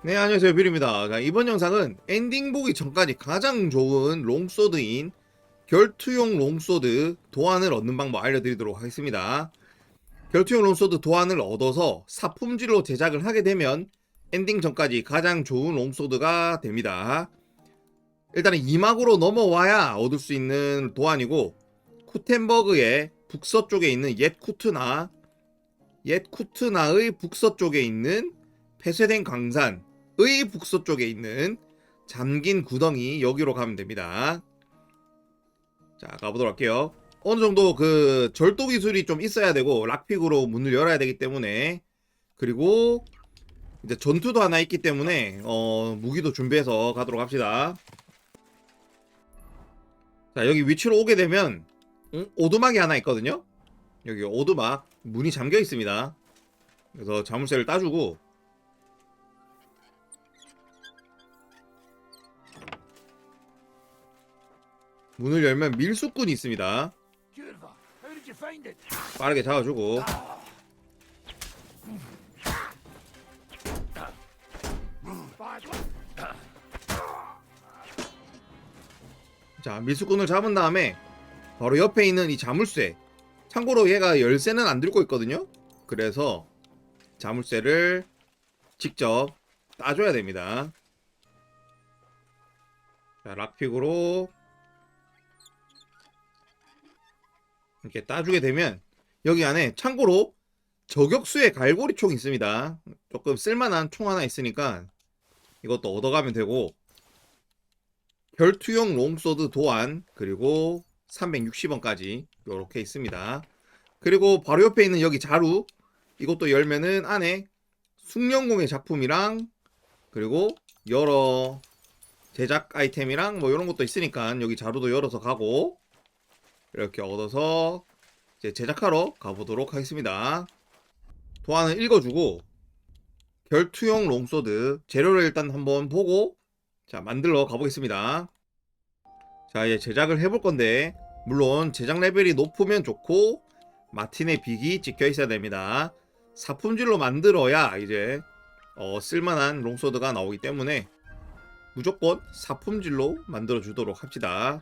네 안녕하세요. 빌입니다. 자, 이번 영상은 엔딩 보기 전까지 가장 좋은 롱소드인 결투용 롱소드 도안을 얻는 방법 알려드리도록 하겠습니다. 결투용 롱소드 도안을 얻어서 사품질로 제작을 하게 되면 엔딩 전까지 가장 좋은 롱소드가 됩니다. 일단은 2막으로 넘어와야 얻을 수 있는 도안이고 쿠텐버그의 북서쪽에 있는 옛 쿠트나 옛 쿠트나의 북서쪽에 있는 폐쇄된 광산 의 북서쪽에 있는 잠긴 구덩이 여기로 가면 됩니다. 자 가보도록 할게요. 어느 정도 그 절도 기술이 좀 있어야 되고 락픽으로 문을 열어야 되기 때문에 그리고 이제 전투도 하나 있기 때문에 어 무기도 준비해서 가도록 합시다. 자 여기 위치로 오게 되면 음, 오두막이 하나 있거든요. 여기 오두막 문이 잠겨 있습니다. 그래서 자물쇠를 따주고 문을 열면 밀수꾼이 있습니다. 빠르게 잡아주고. 자 밀수꾼을 잡은 다음에 바로 옆에 있는 이 자물쇠. 참고로 얘가 열쇠는 안 들고 있거든요. 그래서 자물쇠를 직접 따줘야 됩니다. 자 락픽으로 이렇게 따주게 되면 여기 안에 참고로 저격수의 갈고리 총이 있습니다. 조금 쓸만한 총 하나 있으니까 이것도 얻어가면 되고 결투용 롱소드 도안 그리고 360원까지 이렇게 있습니다. 그리고 바로 옆에 있는 여기 자루 이것도 열면은 안에 숙련공의 작품이랑 그리고 여러 제작 아이템이랑 뭐 이런 것도 있으니까 여기 자루도 열어서 가고 이렇게 얻어서 이제 제작하러 가보도록 하겠습니다. 도안을 읽어주고 결투용 롱소드 재료를 일단 한번 보고 자 만들러 가보겠습니다. 자 이제 제작을 해볼 건데 물론 제작 레벨이 높으면 좋고 마틴의 빅이 찍혀 있어야 됩니다. 사품질로 만들어야 이제 어, 쓸만한 롱소드가 나오기 때문에 무조건 사품질로 만들어 주도록 합시다.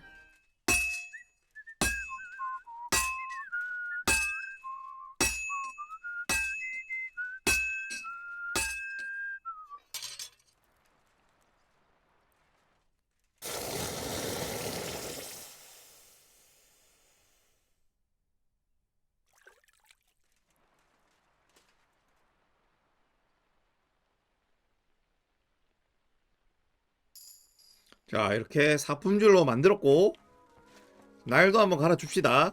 자 이렇게 사품질로 만들었고 날도 한번 갈아줍시다.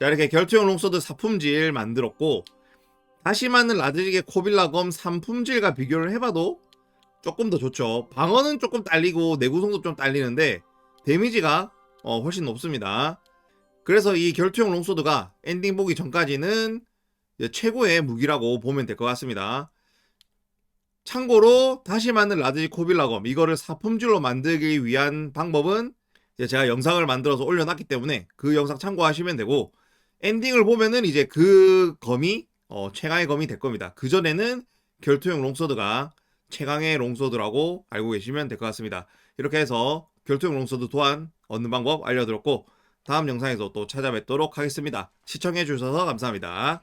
자 이렇게 결투용 롱소드 사품질 만들었고 다시 맞는 라드리게 코빌라검 3품질과 비교를 해봐도 조금 더 좋죠. 방어는 조금 딸리고 내구성도 좀 딸리는데 데미지가 어, 훨씬 높습니다. 그래서 이 결투용 롱소드가 엔딩 보기 전까지는 최고의 무기라고 보면 될 것 같습니다 참고로 다시 맞는 라드리 코빌라검 이거를 사품질로 만들기 위한 방법은 제가 영상을 만들어서 올려놨기 때문에 그 영상 참고하시면 되고 엔딩을 보면은 이제 그 검이 어, 최강의 검이 될 겁니다. 그 전에는 결투용 롱소드가 최강의 롱소드라고 알고 계시면 될 것 같습니다. 이렇게 해서 결투용 롱소드 또한 얻는 방법 알려드렸고 다음 영상에서 또 찾아뵙도록 하겠습니다. 시청해 주셔서 감사합니다.